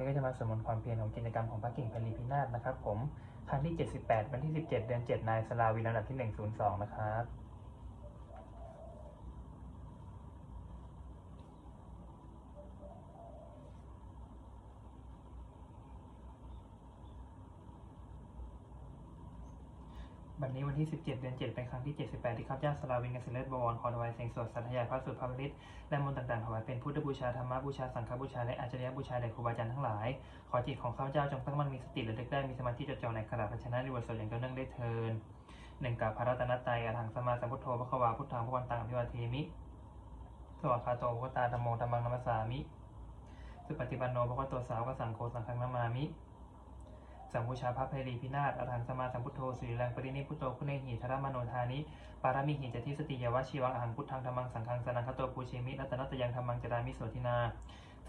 นี้ก็จะมาสวดมนความเพียรของกิจกรรมของพระกิ่งพลีพินาศนะครับผม ครั้งที่ 78 วันที่ 17 เดือน7นายสลาวีลำดับที่ 102 นะครับ วันนี้วัน ที่ 17 เดือน 7 เป็นครั้งที่ 78 ที่ข้าพเจ้าสลาวินกสิเลศบวรขอถวายเสียงสวดสัตยายพระสุภาพฤทธิ์และมนต์ต่างๆถวายเป็นพุทธบูชาธรรมบูชาสังฆบูชาและอาจารยบูชาแด่ครูบาอาจารย์ทั้งหลาย ขอจิตของข้าพเจ้าจงตั้งมั่นมีสติระลึกได้มีสมาธิจดจ่อในขณะพัชนะในบทสวดอย่างต่อเนื่องได้เทินหนึ่งกับพระรัตนตรัยอรหังสมมาสัมพุทโธพระควาพุทธังพระวันตังอภิวาเทมิสวัสคาโตพระตาธรรมโมธรรมังนัมสามิสุปฏิปันโนพระโตสาวกสังโฆสังฆังนามามิ สัมพุชาพระเพรีพินาศอรหังสมาสัมพุทโธสุริแรงปรินิพุโตคุณเนหิธรมโนทานิปารามิหิจติสติยวชีวังอหังพุทธังธรรมังสังฆังสนังคโตปูเชมิรัตนัตยังธรรมังจรามิโสทินา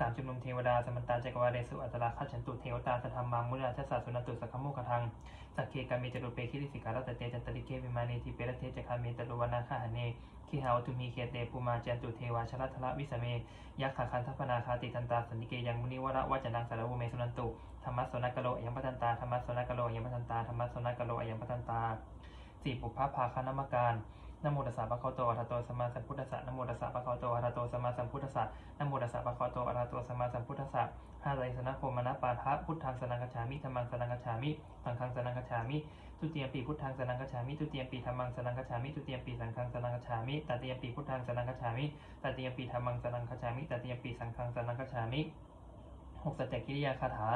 สามจุมนุมเทวดาสมันตาจักรวาเรสุอัตราคัจฉันตุเทวตาสธรรมังมุราชสาสุนตุสักขโมกทังสักเคกามิจตุเปคิริสิการัตเตจันตริเกวิมานีทิเปรเทจคามิตตุวนาคาหเนขีหาวตุมีเขตเตปูมาจันตุเทวาชลัทละวิสเมยักขะคันทัพนาคาติตันตาสันติเกยังมุนิวระวาจนังสารวุเมสุนันตุธรรมะโสนกโลยังปทันตาธรรมะโสนกโลยังปทันตาธรรมะโสนกโลยังปทันตาสี่ปุพพะภาคานามการ นโมตัสสะปะคะวะโตอะระหะโตสัมมาสัมพุทธัสสะนโมตัสสะปะคะวะโตอะระหะโตสัมมาสัมพุทธัสสะนโมตัสสะปะคะวะโตอะระหะโตสัมมาสัมพุทธัสสะห้าไรสนะโคมนะปาทะพุทธังสนังกัจฉามิธรรมังสนังกัจฉามิสังฆังสนังกัจฉามิทุติยมปีพุทธังสนังกัจฉามิทุติยมปีธรรมังสนังกัจฉามิทุติยมปีสังฆังสนังกัจฉามิตติยมปีพุทธังสนังกัจฉามิตติยมปีธรรมังสนังกัจฉามิตติยมปีสังฆังสนังกัจฉามิหกสัจจกิริยาคาถา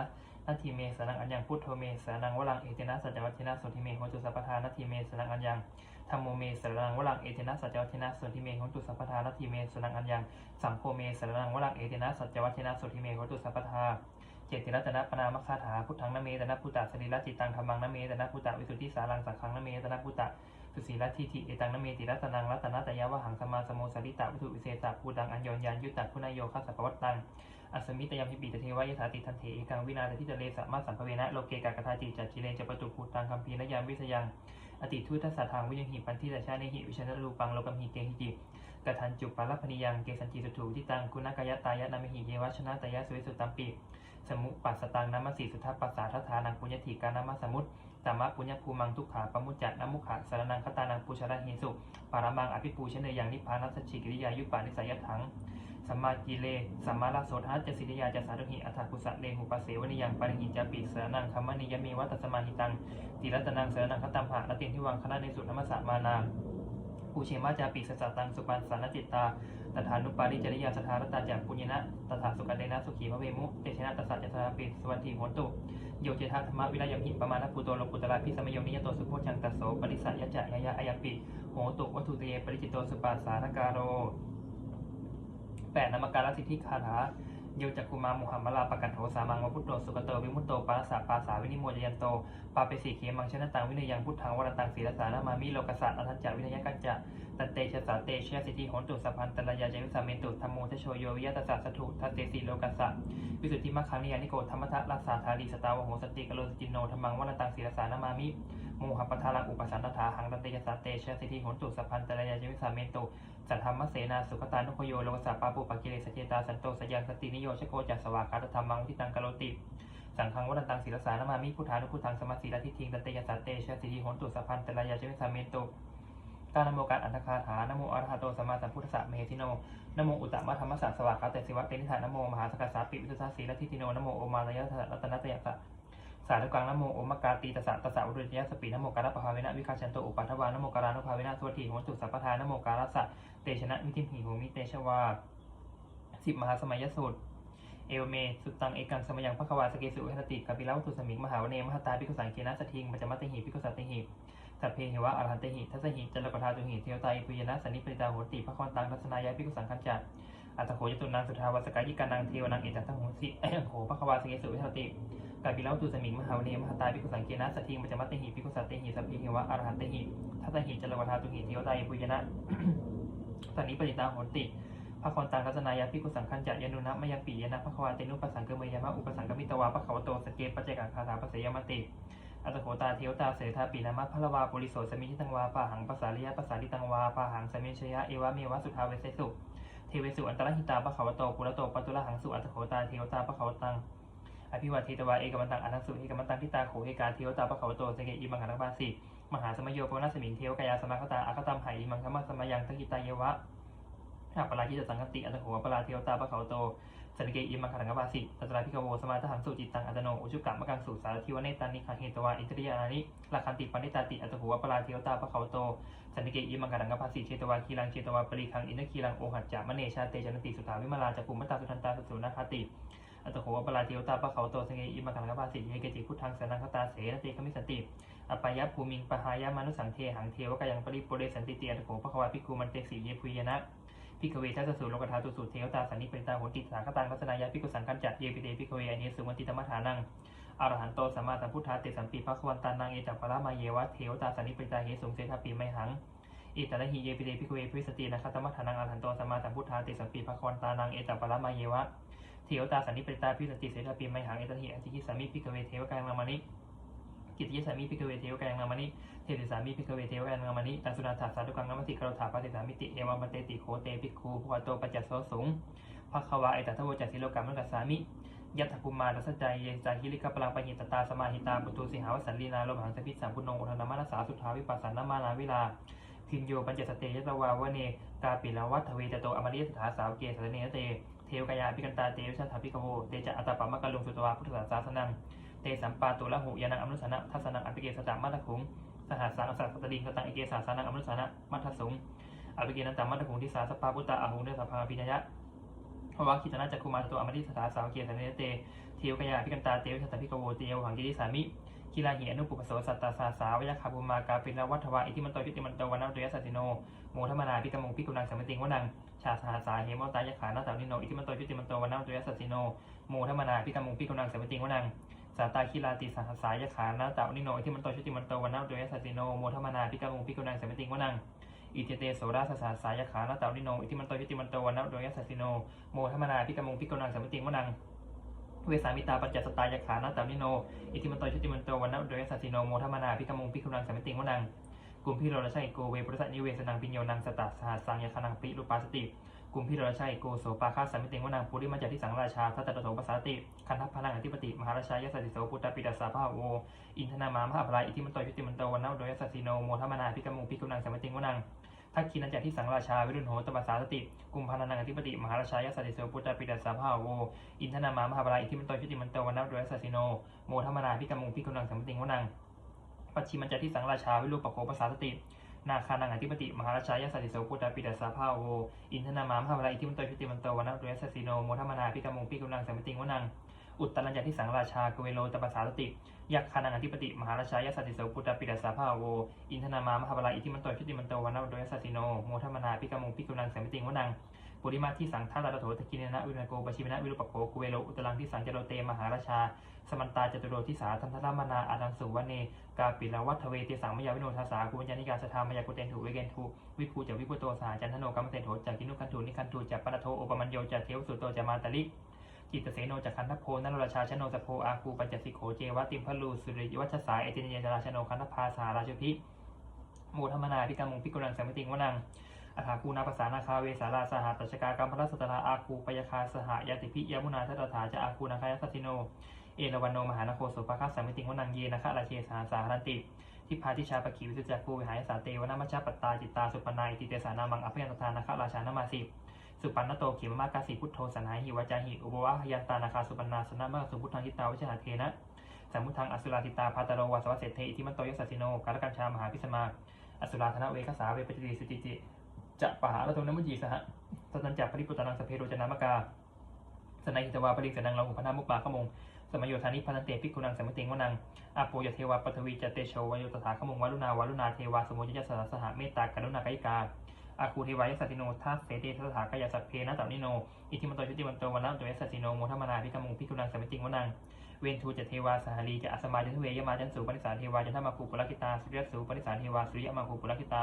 นาทีเมสนังอัญญังพุทโธเมสนังวลังเอเตนะสัจจวัชนะสุทิเมโหตุสัพพทานาทีเมสนังอัญญังธรรมโมเมสนังวลังเอเทนะสัจจวัชนะสุทิเมของตุสัพพทานาทีเมสนังอัญญังสังโฆเมสนังวลังเอเทนะสัจจวัชนะสุทิเมของตุสัพพทาเจติรัตนะปนามคาถาพุทธังนเมตนะพุตตะสรีระจิตตังธรรมังนเมตนะพุตตะวิสุทธิสารังสังฆังนเมตนะพุตตะสุสีรัตทิทิเอตังนเมติรัตนังรัตนะตยาวหังสมมาสมโมสริตะวิสุวิเศษะภูตังอัญญญานยุตตะคุณโยคัสสะปวัตตัง อัสมิตยามพิปิตเทวายถาติทันเถกังวินาศทิจเลสะมารถสัมภเวนะโลเกกากทาจิจัจจิเลนจะประตุภูตังคัมภีนยามวิสยังอติทุทัสสะทางวิยังหิปันทิตชาเนหิวิชนะรูปังโลกัมหิเกหิจิกทันจุปาลพนิยังเกสันจิสุถูทิตังคุณกายตายะนามิหิเยวชนะตายะสุวิสุตตัมปิสมุปัสสตังนามาสีสุทัปปัสสาทัฏฐานังปุญญติกานามาสมุตตามะปุญญภูมังทุกขาปมุจจันามุขาสารนังคตานังปุชระเหสุปารามังอภิปูชเนยังนิพพานัสชิกิริยายุปานิสัยถัง สัมมากิเลสัมมาลาโสทัสจสิริยาจะสารุหิอัฏฐกุสะเลหุปัสเสวนิยังปริหิจาปิสนังคัมมนิยมีวัตสมาหิตังติรัตนังสรนังคตัมหะนตินทิวังคณะในสุธรรมสะมานาภูเชมาจาปิสสะตังสุปันสานจิตตาตถานุปาริจริยาสถารตาจากปุญญนะตถาสุกันเดนะสุขีพระเวมุเตชนะตสัจจตาปิสวัสดีโหตุโยเจทัธรรมวิรยมหิปมาณภูโตโลกุตระพิสมโยนิยโตสุโพชังตัสโสปริสัยจะยะยะอายปิโหตุวัตถุเตปริจิตโตสุปาสานการโร แปดนามการสิทธิคาถาโยจักคุมามุหัมมลาปกัตโถสามังวพุทโตสุกโตวิมุตโตปาสสะปาสาวินิโมจยันโตปาเปสีเขมังชนะตังวินยังพุทธังวรตังศีรสานามามิโลกสัตอัทัจจวินยกัจจะตันเตชะสาเตชะสิทธิโหนตุสัพพันตรายาเจวิสาเมนตุธรรมโมทโชโยวิยตสัสสถุทัตเตสีโลกัสสะวิสุทธิมัคคังนิยานิโกธรรมทัรักษาธารีสตาวโหสติกโลสจินโนธรรมังวรตังศีรสานามามิ โมหปทารังอุปสันตถาหังตตชะสาเตชะสิทธิหนตุสัพพันตรายาเจวิสาเมนตุสัทธรรมเสนาสุขตานุพโยโลกสัปปาปุปกิเลสเจตาสันโตสยังสตินิโยชโคจัสสวากาตธรรมังทิตังกโลติสังฆังวัตังศีลสานามามิพุทธานุพุทธังสมาสีลทิทิงตันเตยสัตเตชะสิริหนตุสัพพันตรายาเจวิสาเมนตุกานโมการอันตคาถานโมอรหะโตสัมมาสัมพุทธสสะเมหิโนนโมอุตตมะธรรมสัสวากาเตสิวะเตนิธานโมมหาสกัสสาปิวิสุทธาสีลทิทิโนนโมโอมาลยะรัตนตยสะ สาธุกังนโมโอมกาตีตสะตสะอุรุจยะสปีนโมการะปภาเวนะวิคาชันโตอุปัฏฐวานโมการานุภาเวนะสวัสดีโหนตุสัพพทานโมการัสะเตชนะมิทิมหิโหมิเตชวาสิบมหาสมัยสูตรเอวเม สุตังเอกังสมยังพระควาสเกสุเหติกัปิลาวัตุสมิงมหาวเนมหาตาพิกุสังเกนะสทิงปัจมัตติหิพิกุสัตติหิสัพเพหิวะอรหันติหิทัสหิจัลกทาตุหิเทวตาอิปุยนะสันนิปริตาโหติพระคอนตังทัศนายาพิกุสังคัญจัก อัตโขยตุนังสุทาวสกายิกานังเทวนังเอตัทังโหสิโหพระควาสเกสุเหติกัปิลาวตุสมิงมหาวเนมหาตาพิกุสังเกนะสัทิงปัจมัตติหิพิกุสัตติหิสัพเพหิวะอรหันติหิทัสสหิจัลกทาตุหิเทวตาอิปุยนะสันนิปริตาโหติพระคอนตังรัตนายาพิกุสังคัญจะยานุนะมยปียนะพระควาเตนุปัสสังเกเมยามะอุปสังกมิตวาพระขวโตสเกปปัจเจกคาถาปเสยามติอัตโขตาเทวตาเสธาปีนามะพะละวาปุริโสสมิชิตังวาปะหังปัสสาริยะปัสสาริตังวาปะหังสมิชยะเอวะเมวะสุทาเวเสสุ เทวสุอันตรหิตาปะขาวโตปุระโตปตุละหังสุอัตโขตาเทวตาปะขาวตังอภิวัติเทตวาเอกมันตังอันังสุเอกมันตังทิตาโขเอกาเทวตาปะเขาวโตสเกอิมังคันบาสิมหาสมัยโยปนัสมิงเทวกายาสมาคตาอาคตามไหอิมังคมัสมายังทักิตาเยวะอาปราคิจสังคติอัตโขปราเทวตาปะเขาโต สเกอิมังคันธบาสิตัตราพิกโวสมาทหังสุจิตตังอัตโนอุชุกะมะกังสุสารทิวเนตันนิคาเหตวาอินทริยานานิลักขันติปันิตาติอัตโขปลาเทวตาปะเขาโตสันติเกอิมังกังกภาสิเชตวาคีรังเชตวาปริคังอินทคีรังโอหัจจามเนชาเตจันติสุธาวิมาลาจักภูมิตาสุทันตาสุสุนาคติอัตโขวปราเทวตาปะเขาโตสังเกอิมังกังกภาสิเยเกติพุทธังสนังคตาเสนเตคมิสันติอปายะภูมิงปหายามานุสังเทหังเทวกายังปริปุเรสันติเตียอัตโขภควาภิกขุมันเตสีเยพุยนะ พิกเวทัสสุโลกธาตุสุเทวตาสันนิปริตาโหติสาคตังทัศนายะพิกุสังกันจัดเยปิเตพิกเวอเนสุวันติตมฐานังอรหันโตสัมมาสัมพุทธาเตสัมปีภควันตานังเอจักปะละมาเยวะเทวตาสันนิปริตาเหสุงเสทปีไมหังอิตาลหิเยปิเดพิคเวพิสตินะคะตมัทานังอรหันโตสัมมาสัมพุทธาเตสัมปีภควันตานังเอตัปปะละมาเยวะเทวตาสันนิปริตาพิสติเสทปีไมหังเอตัลหิอติคิสามิพิกเวเทวกายังนามานิ กิตติยสามิพิกเวเทวกายังนามานิเทติสามิพิกเวเทวกายังนามานิตัสุนาถาสาธุกังนามติกรถาปฏิสามิติเอวัมปเตติโคเตปิคูภวโตปัจจโสสุงภควาเอตัทโวจัสสิโลกามังกัสสามิยัตถกุมารรัสจายเยจาฮิริกปลังปหิตตาสมาหิตาปุตุสิหาวสันลีนาโลมหังสพิสัมพุโนอุทนามานัสสาสุทธาวิปัสสนามานาวิลาพินโยปัญจสเตยตวาวเนกาปิลวัตเวจโตอมริยสถาสาวเกสเนเตเทวกายาพิกันตาเตวชาถาพิกโวเตจะอัตตปะมะกะลุงสุตวาพุทธศาสนัง เตสัมปาตุละหุยานังอมนุสนะทัสนังอภิเกสตามัตถุงสหัสสังอสัตตลิงกตังเอเกสาสานังอมนุสนะมัทสุงอภิเกนันตามัตถุงทิสาสปาปุตตาอาหุงเดสภาพิญญะภวะคิตนาจักคุมาตัวอมริสถาสาวเกียสันเตเทวกยาพิกันตาเตวิชาถาพิกโวเตวหังกิริสามิกีฬาเหนุปุปโสสัตตาสาสาวยคาบุมากาปิลวัฏวาอิทิมันโตยุติมันโตวันนาตุยสัสสิโนโมทมนาพิกมงพิกุนังสัมติงวนังชาสหาสาเหมตายขานาตานิโนอิทิมันโตยุติมันโตวันนาตุยสัสสิโนโมทมนาพิกมงพิกุนังสัมมติงวนัง สาตาคีลาติสหสายขานาตานิโนอิทิมันโตยุติมันโตวันนาตุยสัสสิโนโมทมนาพิกามงพิกุนังสมติงวนังอิเตเตโสราสสาสายขานาตานิโนอิทิมันโตยุติมันโตวันนาตุยสัสสิโนโมทมนาพิกามงพิกุนังสมติงวนังเวสามิตาปัญจสตายขานาตานิโนอิติมันโตชุติมันโตวันนโดยสัสสิโนโมทมนาพิกามงพิคุนังสมิติงวนังกุมพิโรรชัยโกเวปริสันิเวสนังปิญโยนังสตัสสหัสสังยคนังปิรูปาสติ กุมพิรชัยโกโสปาคาสมิติงวนังปุริมัจจทิสังราชาทัตตะโสปสาติคันทัพพลังอธิปติมหาราชายสัสสิโสปุตตปิตัสสาภาโวอินทนามามหาภลายอิติมันโตชุติมันโตวันนโดยสัสสิโนโมทมนาพิกมงพิคุนังสมิติงวนังทักคีนันจักที่สังราชาวิรุณโหตปัสสาติกุมภานังอธิปติมหาราชายสัสสิโสปุตตปิตัสสาภาโวอินทนามามหาภลายอิทิมันโตชุติมันโตวันนโดยสัสสิโนโมทมนาพิกมงพิคุนังสมิติงวนังปัจฉิมัญจที่สังราชาวิรูปโภปสาติ นาคานังอธิปติมหาราชายาสติโสปุตตปิดัสสาภาโว อินทนามามหาภลาอิทิมันโตชุติมันโตวันนโดยสัสสิโนโมทมนาพิกมงพิคุนังสมิติงวนัง อุตตรัญญาที่สังราชากเวโลตปัสสาสติ ยักคานังอธิปติมหาราชายาสติโสปุตตปิดัสสาภาโว อินทนามามหาภลาอิทิมันโตชุติมันโตวันนโดยสัสสิโนโมทมนาพิกมงพิคุนังสมิติงวนัง ปุริมาที่สังท่าตาโถตะกินนะวิรุณโกปชิมนะวิรุปโภกุเวโลอุตลังที่สังจโรเตมหาราชา สมันตาจตุโรทิสาทันทรามนาอาดังสุวเนกาปิลวัฒเวเตสังมยาวิโนทาสากุญญาณิกาสธามยากุเตนถุเวเกนทุวิภูจวิพุโตสาจันทโนกัมเตโถจากกินุคันถุนิคันถุจากปะโทโอปมัญโยจากเทวสุโตจามาตลิจิตเสโนจากคันทโพนนราชาชโนสโพอาคูปัญจสิโขเจวติมพลูสุริยวัชสายเอตินเยจราชโนคันทพาสาราชพิโมธรรมนาพิกามุงพิกุลังสัมติงวนัง อัฐาคูนาภาษานาคาเวสาราสหตัชกากรรมพระสัตราอาคูปยคาสหยติพิยมุนาทัตถาจะอาคูนาคายสัสสิโน เอราวันโนมหานโคสุภคัสสามิติงวนังเยนะคะราเชสาสารันติทิพาทิชาปกีวิสุจักคูวิหายสาเตวนามัชฌาปัตตาจิตตาสุปนายติเตสานามังอภยันตทานาคราชานามาสิสุปันนโตเขมมากาสีพุทโธสันหายหิวจาหิอุบวะยันตานาคาสุปนาสนามะสุพุทธังทิตาวิชหาเทนะสัมมุทังอสุราติตาพาตโรวาสวัสเศรษฐอิทิมันโตยสัสสิโนกาลกัญชามหาพิสมาอสุราธนเวคสาเวปจิติสุจิจิ จะปะหาละโทนมุจีสหสัตันจักปริปุตตนังสเพโรจนามกาสนัยหิตวาปริสนังเราหุพนามุปปาขมงสมัยโยธานิพันเตพิกุนังสมติงวนังอาโปยเทวาปฐวีจเตโชวโยตถาขมงวารุณาวารุณาเทวาสมุจยสสสหเมตตากรุณากายิกาอาคูเทวายสัตติโนทัสเสเตสถากายสัพเพนะตันิโน อิทิมันโตชุติมันโตวันนัตัวสัตติโนโมทัมนาพิกมงพิกุนังสมติงวนัง เวนทูจะเทวาสหลีจะอสมาจันทเวยมาจันสูปนิสานเทวาจันทมาคูปุรกิตาสุริยสูปนิสานเทวาสุริยมาคูปุรกิตา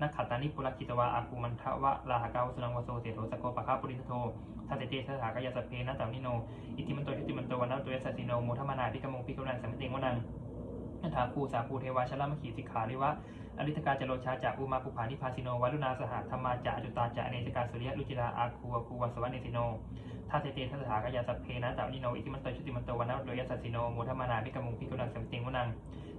นักขัตตานิปุรกิตวาอากูมันทวะลาหกาวสุนังวโสเสโทสโกปะคาปุรินทโททัตเตเตสถากายสัพเพนะตัมนิโน อิทิมันโตชุติมันโตวันนัตุยสัตติโนโมทมานาพิกมงพิกุนันสัมติงวนังอัฏฐาภูสาภูเทวาชลามขีสิกขาริวะ อริตกาจโรชาจากอุมาปุภานิพาสิโนวัลุนาสหธรรมาจาจุตาจาเนจกาสุริยลุจิราอาคูวคูวสวัสเนสิโนทาเตเตทัสสากายาสัพเพนะตาวิโนอิติมันโตชุติมันโตวันนะโดยยัสสสิโนโมทมานาพิกมุงพิกุลังสัมติงวนัง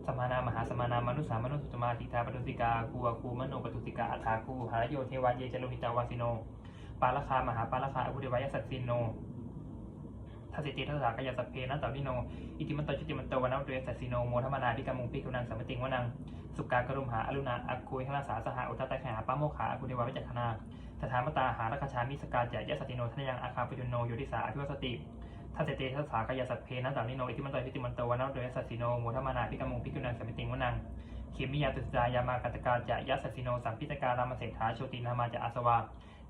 สมานามหาสมานามนุสามนุสุตมาติตาปตุติกาคูวคูมโนปตุติกาอัฏฐาคูหารโยเทวาเยจโลหิตาวาสิโนปาลคามหาปาลคาอภุเดวายสัสสิโน ทัสสิติทัสสากายาสัพเพนะตาวิโน อิติมันโตชุติมันโตวันนะโดยยัสสสิโนโมทมนาพิกมุงพิกุลังสัมติงวนัง สุกากรุมหาอรุณาอักคุยขลาสาสหอุตตะแขหาปะโมขาอภุเดวาวิจักขนาสถามตาหารัคชามิสกาจยะสติโนทนยังอาคาปยุโนโยติสาอภิวสติทัศเตทัสสากายาสัพเพนะตานิโน อิติมันโตอิติมันโตวันนะโดยสัสสิโนโมทมนาพิกมุงพิกุนังสัมปิติงวนังเขมิยาตุสจายามากัตกาจะยะสัสสิโนสัมพิตการามเศรษฐาโชตินามาจะอาสวา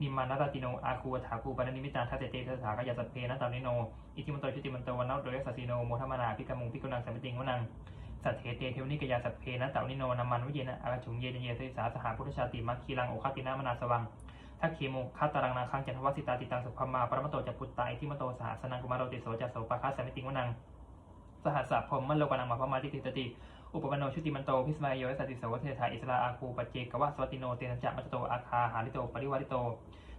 นิมานารติโน อาคูถาคูปนนิมิตาทัศเตทัสสากายาสัพเพนะตานิโน อิติมันโตอิติมันโตวันนะโดยสัสสิโน โมทมานาพิกมุงพิกุนังสัมปิติงวนัง สัทเทเตเทวนิกยาสัพเพนะตานิโนนามันวิเยนะอากาฉุงเยเจเยสิสาสหาพุทธชาติมัคคีลังโอคาตินามนาสวังถ้าเคโมคาตารังนาคังจันทวสิตาติตังสุภมาปรมโตจักปุตตาอิทิมโตสหสนังกุมารโรติโสจัสโสปะคัสสมิติงวนัง สหัสสะพรหมมโลกนังมาพมาติติตติ อุปปนโนชุติมันโตพิสมัยโยสัตติโสวเทธาอิสราอาคูปเจกวะสวัติโนเตนจะมัจโตอาคาหาริโตปริวาริโต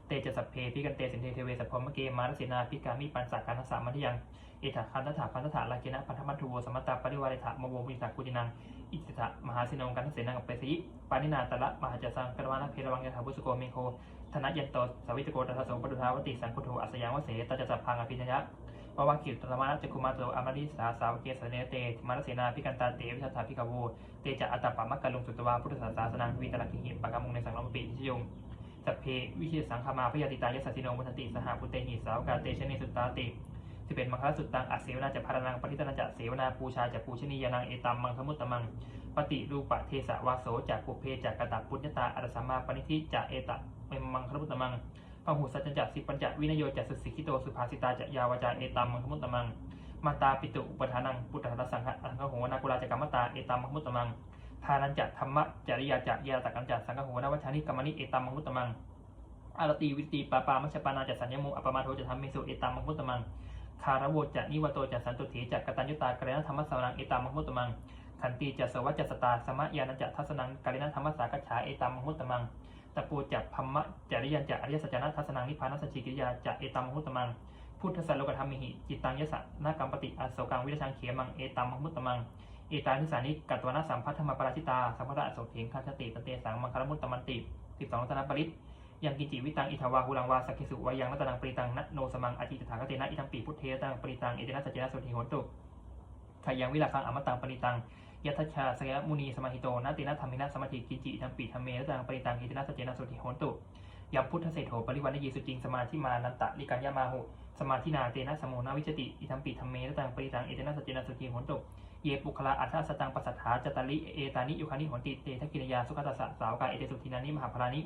เตจะสัพเพพิกันเตสินเทเทเวสัพพมเกมารเสนาพิกามิปันสักการนัสามัทยังเอถาคันตถาพันตถาลาเกนะพันธมัตถุโวสมตตาปริวาริถะมโวมิสากุจินังอิจิตะมหาสินงกันเสนังกับเปสิปานินาตละมหาจัสังกรวานะเพรวังยถาบุสโกเมโคธนยันโตสวิตโกตัสสะปตุทาวติสังคุโทอัสยังวเสตจัสสะพังอภิญญะ วาวาคิตตมะจักคุมาโตอมาริสาสาวเกสเนเตมารเสนาพิกันตาเตวิชาถาพิกาโวเตจะอัตตปะมักกะลุงสุตวาพุทธศาสนาวิตาลกิหิปะกามุงในสังลมปีชิยงสัพเพวิชิตสังฆมาพยาติตายสัสสิโนมุทันติสหปุเตหิสาวกาเตชเนสุตตาติสิเป็นมังคลสุตตังอัสเสวนาจะพารนังปฏิตนาจะเสวนาปูชาจะปูชนียานังเอตัมมังคมุตตมังปฏิรูปะเทสะวาโสจากปุเพจากกตปุญญตาอรสัมมาปณิทิจะเอตะเมมังคมุตตมัง พหูสัจจะสิปัญจวินโยจะสุสิกิโตสุภาสิตาจะยาวาจาเอตัมมังคมุตตมังมาตาปิตุอุปทานังปุตตะสังฆอังคโหนากุลาจกรรมตาเอตัมมังคมุตตมังทานันจะธรรมะจริยาจะยาตกัญจะสังฆโหนาวัชานิกรรมนิเอตัมมังคมุตตมังอารตีวิตีปาปามัชปานาจะสัญญโมอปมาโทจะทำเมสุเอตัมมังคมุตตมังคารโวจะนิวโตจะสันตุถีจะกตัญญุตากรณธรรมสวนังเอตัมมังคมุตตมังขันติจะสวัจจสตาสมะยานันจะทัศนังกาลินธรรมสากัจฉาเอตัมมังมุตตมัง ตะปูจับพัมมะจริยันจะอริยสัจนะทัศนังนิพพานัสสชิกิยาจะเอตัมมุตตมังพุทธสัจโลกธรรมิหิจิตตังยสะนากรรมปฏิอโศกังวิรชังเขมังเอตัมมุตตมังเอตานิสานิกัตวนาสัมพัทธรรมปราชิตาสัมภะโสเถงคัจติตเตสังมังคารมุตตมันติสิบสองรัตนปริตยังกิจิวิตังอิทาวาหุลังวาสักิสุวายังรัตนังปริตังนัโนสมังอจิตถาคเตนะอิทังปีพุทเทตังปริตังเอเตนะสัจเจนะสุทิโหตุขยังวิลาคังอมตังปริตัง ยัตชาสยมุนีสมาหิโตนาตินาธรรมินาสมาธิกิจิธรรมปีธรรมเมตังปริตังอิตินาสเจนะสุติโหนตุยัพุทธเศรษโถปริวันยีสุจิงสมาธิมานันตะลิกัญญามาหุสมาธินาเตนะสมุนาวิจติอิธรรมปีธรรมเมตังปริตังอิตนะสเจนะสุติโหนตุเยปุคลาอัฏฐสตังปัสสัทธาจตลิเอตานิยุคานิโหนติเตทกินยาสุขตัสสะสาวกาเอเตสุทินานิมหาพรานิ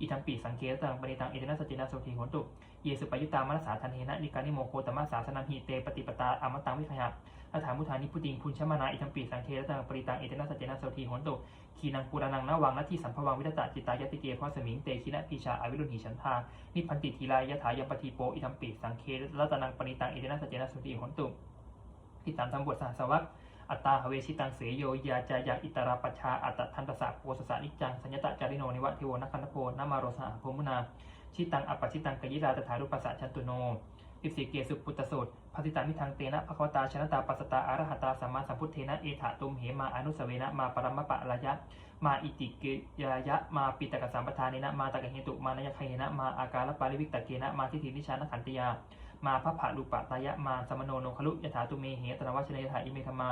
อิทัมปีสังเกตตังปริตังเอิตินะสจเจนะสุติโหนตุ เยสุปยุตามนัสสาทันเทนะนิกานิโมโคตมะสาสนังหิเตปฏิปตาอมตังวิขยาอัฏฐามุทานิพุติงพุนชมานาอิทัมปีสังเครตังปริตังเอเตนะสจเจนะโสทีโหนตุ ขีนังปุรานังนาวังนาทีสัมภวังวิตตะจิตายติเกเพราะสมิงเตชินะปีชาอวิรุณหิฉันทานิพันติทีลายถายมปฏิโปอิทัมปีสังเครัตนังปริตังเอเตนะสจเจนะโสทีโหนตุที่สามทำบทสหัสวัค อัตตาหเวชิตังเสยโยยาจายาอิตราปชาอัตตทันตสะโพสสะนิจังสัญญตะจาริโนนิวะเทโวนักันโพนามาโรสหโพมุนา ชิตังอัปปชิตังกยิราตถารุปัสสะชันตุโนอิสิเกสุปุตตโสดภติตามิทังเตนะภควตาชนะตาปัสตาอารหัตาสัมมาสัมพุทเทนะเอถาตุมเหมาอนุสเวนะมาปรมปะระยะ มาอิติเกยายะมาปิตกสัมปทานินะมาตะกเหตุมานยคยนะมาอาการปาริวิกตะเกนะมาทิฏฐินิชานขันติยา มาพระภาลุปตายะมาสมโนโนคลุยถาตุเมเหตนวัชเนยถาอิเมธมา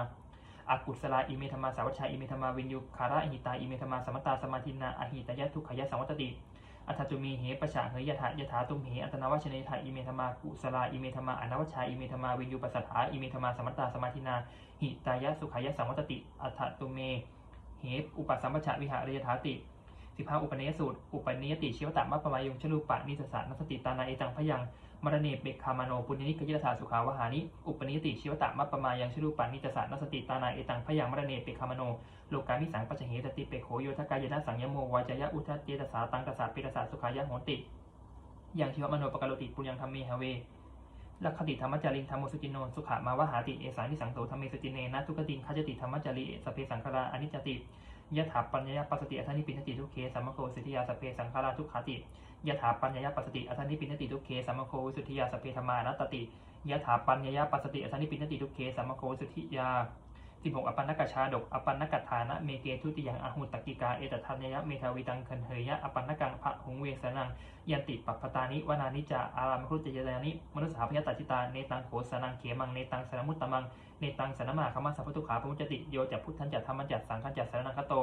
อากุศลาอิเมธรรมาสาวัชชาอิเมธรรมาวินยุคาระอหิตาอิเมธรรมาสมัตตาสมาธินาอหิตายะทุกขยะสังวัตติอัตตุมีเหปะฉะเหยยถายถาตุมเหอัตนาวชเนยถาอิเมธรรมากุสลาอิเมธรรมาอนวัชชาอิเมธรรมาวินยูปัสสถาอิเมธรรมาสมัตตาสมาธินาหิตายะสุขายะสังวัตติอัตตุเมเหอุปสัมปชะวิหารยถาติสิบห้าอุปเนยสูตร อุปเนยติชิวตะมัปปมายงชลูปะนิสสะนัสติตานาเอตังพยัง มรเนเบกคามาโนปุญญนิกยิรธาสุขาวหานิ อุปนิยติชิวตะมัปปมายังชลูปานิจสะนัสติตานาเอตังพยังมรเนเบกคามาโนโลกามิสังปัจเหตติเปโขโยทกายนะสังยโมวายยะอุทเจตสาตังกษัตปิตสาสุขายะโหติยังชีวมโนปกาโลติปุญญังธรรมเมหเวลักขติธรรมจาริงธรรมสุจินโนสุขามาวหาติเอสานิสังโตธรรมเมสุจินเนนะทุกติงขจติธรรมจาริสเพสังคาราอนิจติยะถาปัญญาปัสสติอัทานิปินติทุเคสัมมโคสิทธิยาสเพสังคาราทุกขาติ ยถาปัญญยปัสสติอัตนิปินติทุกเคสัมมโควิสุทธิยาสพเพธรรมานัตติยถาปัญญยปัสสติอัตนิปินติทุกเคสัมมโควิสุทธิยาสิบหกอปันนกชาดกอปันนกฐานะเมเกทุติยังอหุตตกิกาเอตทัญญะเมทาวิตังคันเฮยะอปันนกังพระหงเวสนังยันติปัปปตานิวนานิจาอารามครุจยานิมนุสสาพยตัจิตาเนตังโขสนังเขมังเนตังสนมุตตมังเนตังสนมาคมัสสะพุทธุขาปมุจจติโยจัพุทธันจัตธรรมจัตสังฆัญจัตสรนังคโต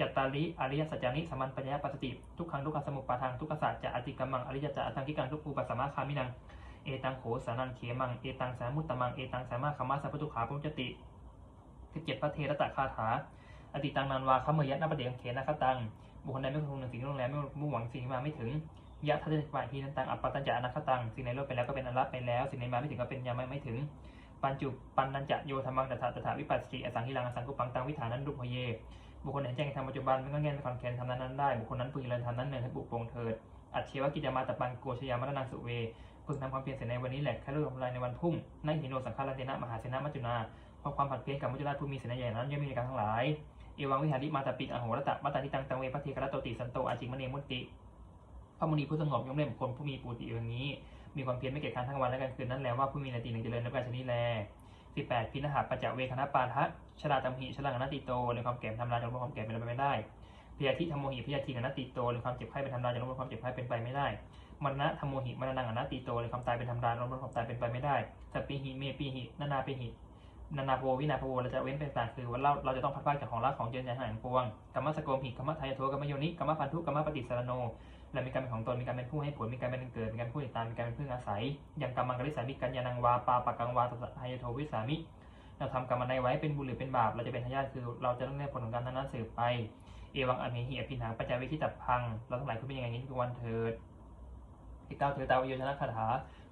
จัตตาลิอริยสัจจานิสมันปัญญาปัสสติทุกขังทุกขสมุปปาทังทุกขศาสัจจะอติกรรมังอริยจะอัตังกิกังทุกภูปัสสมาคามินังเอตังโขสานังเขมังเอตังสนมุตตมังเอตังสนมาคามัสสะพุทุขาปุจติสิบเจ็ดพระเทระตะคาถา อติตังนันวาขมยะนาปเดียงเขนะคตัง บุคคลใดไม่คงหนึ่งสิ่งที่ลงแล้วไม่มุ่งหวังสิ่งที่มาไม่ถึงยะทัศนปะทีนันตังอัปปตัญจะอนาคตังสิ่งในโลกไปแล้วก็เป็นอันัตไปแล้ว สิ่งในมาไม่ถึงก็เป็นยังไม่ไม่ถึง ปัญจุปันนัญจะโยธรรมังตถาตถาวิปัสสิอสังหิรังอสังกุปังตังวิธานันรุปเย บุคคลเห็นแจ้งในธรรมปัจจุบันไม่ก็เงี้ยนคอนแคนทำนั้นนั้นได้ บุคคลนั้นพึงเริญทำนั้นเนินให้บุกโปงเถิด อัจเชวกิจามาตปังโกชยามรณังสุเว พึงทำความเพียรเสร็จในวันนี้แหละแค่เรื่องทำลายในวันพรุ่ง นั่งหินโนสังฆาราเตนะมหาเสนามัจจุนาเพราะความผัดเพี้ยนกับมุจราชผู้มีเสนาใหญ่นั้นย่อมมีในการทั้งหลาย เอวังวิหาริมาตปิดอโหรตะมัตตานิตังตังเวปฏิกรตโตติสันโตอาจิมเนมุติพระมุนีผู้สงบย่อมเล่นบุคคลผู้มีปูติอย่างนี้ มีความเพียรไม่เกียจค้านทั้งวันและกลางคืนนั่นแหละว่าผู้มีนาทีหนึ่งเจริญในการชนิดแลสิบแปดพินาหาปัจจเวคณะปาทะ ชราตัมหิชราอนัตติโตในความแก่ทำลายจนความแก่เป็นไปไม่ได้พยาธิธรรมโมหิพยาธิอนัตติโตในความเจ็บไข้เป็นธรรมดาจนความเจ็บไข้เป็นไปไม่ได้มรณะธรรมโมหิมรณะอนัตติโตในความตายเป็นธรรมดาจนความตายเป็นไปไม่ได้สัพพิหิเมปิหินานาปิหินานาโพวินาโพเราจะเว้นเป็นต่างคือว่าเราเราจะต้องพัดพากจากของรักของเจริญใจหลางปวงกรรมสโกมหิกรรมทายโทกรรมโยนิกรรมพันธุกรรมปฏิสารโนและมีการเป็นของตนมีการเป็นผู้ให้ผลมีการเป็นเกิดมีการเป็นผู้ติดตามมีการเป็นพึ่งอาศัยอย่างกรรมังกริสามิกัญญานังวาปาปะกังวาตสะหายโทวิสามิ เราทำกรรมใดไว้เป็นบุญหรือเป็นบาป เราจะเป็นทายาทคือ เราจะต้องได้ผลของการนั้นๆสืบไปเอวังอเมหิอภินังปัจจาวิธิตับพัง เราทั้งหลายคุณเป็นอย่างนี้ทุกวันเถิดที่เก้าเถิดตาวโยชนะคาถา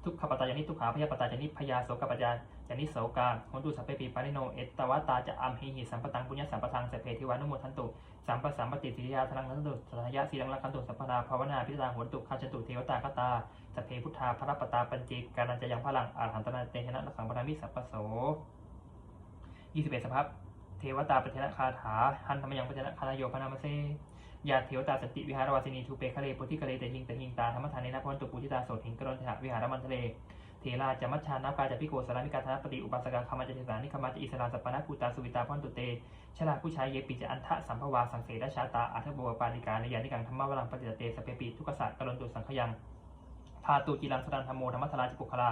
ทุกขปตายานิทุกขาพยาปตายานิพยาโสกปจายานิโสกาโหตุสัพเพปีปานิโนเอตตวตาจะอัมหิหิสัมปตังปุญญสัมปทังสพเพทิวานุโมทันตุสัมปสัมปติสิริยาทลังนันตุสัทยะสีลังลักขันตุสัพพนาภาวนาพิจารโหตุคาจตุเทวตาคตาสพเพพุทธาพระปตาปัญจิการัญจยังพลังอาหันตนาเตชนะสังปรามิสัพพโส ยี่สิบเอ็ดสภาพเทวตาปัจจนะคาถาหันธรรมยังปัจจนะคาถาโยพนามเซยาเทวตาสติวิหารวาสินีทูเปคะเลปุธิคะเลเตหิงเตหิงตาธรรมทานเนนะพนตุปุจิตาโสถิงกรณถะวิหารมันทะเลเทราจะมัชชานาปาจะพิโกสารานิกาธนปฏิอุปาสกังคามาจะเทสานิคามาจะอิสราสัปปนาภูตาสุวิตาพรตุเตชลาผู้ชายเยปิจะอันทะสัมภวาสังเสดชาตาอัทบวปาริกาในยานิกังธรรมวรังปฏิเตสเปปีทุกษัตริย์กรณตุสังขยังพาตุจิรังสดันธรรมโมธรรมทราจิปุคลา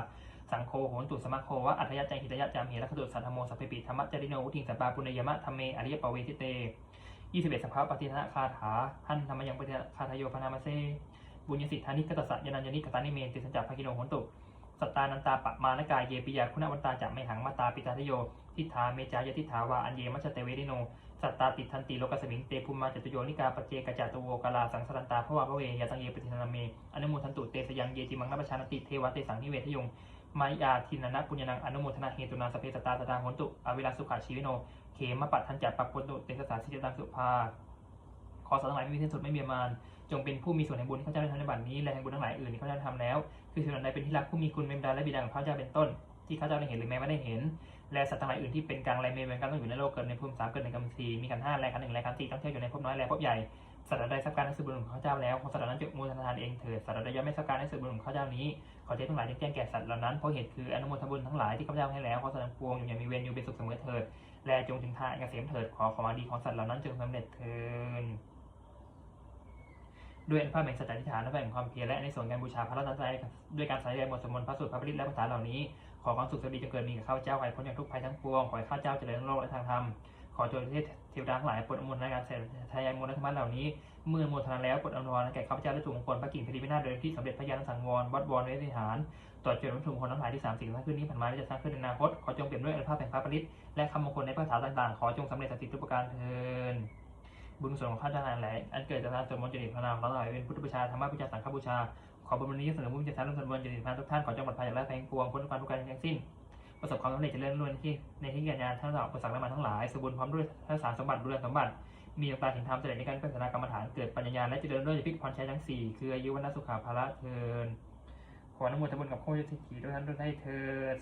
สังโฆโหนตุสมัคโควะอัตยะจังหิตยะจามเหระขตุสัทธโมสัพเพปิธรรมจริโนวุทิงสัปปาปุณยมะธรรมเมอริยปเวทิเตยี่สิบเอ็ดสภาพปฏิทนะคาถาหันธรรมยังปฏิทนะคาทายโยพนามาเซบุญญสิทธานิกตสัยนัญญนิกตานิเมติสัญจาภกิโนโหนตุสัตตานันตาปะมานกายเยปิยาคุณวันตาจะไม่หังมาตาปิตาทโยทิฏฐาเมจายทิฏฐาวาอันเยมัชเตเวริโนสัตตาติทันติโลกสมิงเตภูมิมาจตุโยนิกาปเจกจาตโวกาลาสังสรันตาพระวาพระเวยาตังเยปฏินาเมอนุโมทันตุเตสยังเยจิมังนัปชานติเทวะเตสังนิเวทยง มายาทินานะปุญญนังอนุโมทนาเหตุนาสเพสตตาสตาหนตุอเวลาสุขาชีวิโน เขมปัตทันจัดปักปนตุเตสสาสิจตังสุภา ขอสัตว์ทั้งหลายไม่มีสิ้นสุดไม่มีมาณจงเป็นผู้มีส่วนแห่งบุญที่ข้าเจ้าได้ทำในบัดนี้และแห่งบุญทั้งหลายอื่นที่ข้าเจ้าทำแล้ว คือส่วนใดเป็นที่รักผู้มีคุณเมตตาและบิดาของข้าเจ้าเป็นต้น ที่ข้าเจ้าได้เห็นหรือแม้ไม่ได้เห็น และสัตว์ทั้งหลายอื่นที่เป็นกลางและเมเวนกันต้องอยู่ในโลกเกิดในภูมิสามเกิดในกรรมสีมีขันห้าแรงขันหนึ่งแรงขันสี่ต้องเที่ยวอยู่ในภพน้อยและภพใหญ่ สัตว์ใดสักการให้สืบบุญของข้าเจ้าแล้วของสัตว์นั้นจะมูลทานเองเถิดสัตว์ใดย่อมไม่สักการให้สืบบุญของข้าเจ้านี้ขอเจ้าทั้งหลายจงแจ้งแก่สัตว์เหล่านั้นเพราะเหตุคืออนุโมทนาบุญทั้งหลายที่ข้าเจ้าให้แล้วขอสัตว์ทั้งปวงอยู่อย่างมีเวรอยู่เป็นสุขเสมอเถิดแลจงถึงทางเกษมเถิดขอความดีของสัตว์เหล่านั้นจงสำเร็จเถิดด้วยอนุภาพแห่งสัจจทิฏฐานและแห่งความเพียรและในส่วนการบูชาพระรัตนตรัยด้วยการสายใจหมดสมมนต์พระสูตรพระปริตและภาษาเหล่านี้ ขอความสุขสวัสดีจงเกิดมีกับข้าเจ้าให้พ้นจากทุกภัยทั้งปวงขอให้ข้าเจ้าเจริญโลกและทางธรรมขอจงเทพเทวดาทั้งหลายโปรดอนุโมทนาการเสด็จทายายมนธรรมะเหล่านี้ เมื่ออนุโมทนาแล้วโปรดอนุโมทนาแก่ข้าพเจ้าและถูกมงคลพระกิ่งพรีพินาศโดยที่สำเร็จพระยานสังวรวัดวรเวสิหารต่อจุดวัตถุมงคลทั้งหลายที่สามสิ่งทั้งขึ้นนี้ผ่านมาและจะสร้างขึ้นในอนาคตขอจงเปลี่ยนด้วยอนุภาพแห่งพระปริตและคำมงคลในพระถาต่างๆ ขอจงสำเร็จสักสิทุกประการเทินบุญกุศลของข้าเจ้าทั้งหลายอันเกิดจากการสวดมนต์จริตพระนามพระหลายเป็นพุทธบูชาธรรมบูชาสังฆบูชาขอบุญนี้เสนอบุญจะทานร่วมสวดมนต์จริตพระทุกท่านขอจงปลอดภัยจากและแพงปวงพ้นทุกการทุกการทั้งสิ้น ประสบความสำเร็จเจริญรุ่งเรืองที่ในที่การงานทั้งสองประสักและมาทั้งหลายสมบูรณ์พร้อมด้วยทัศสารสมบัติดูแลสมบัติ มีตาถึงธรรมเจริญในการพัฒนากรรมฐานเกิดปัญญาและเจริญด้วยพิกพรชัยทั้งสี่คืออายุวันสุขาภาระเทินขออนุโมทนาบุญกับข้อยุติด้วยท่านด้วยให้เทิด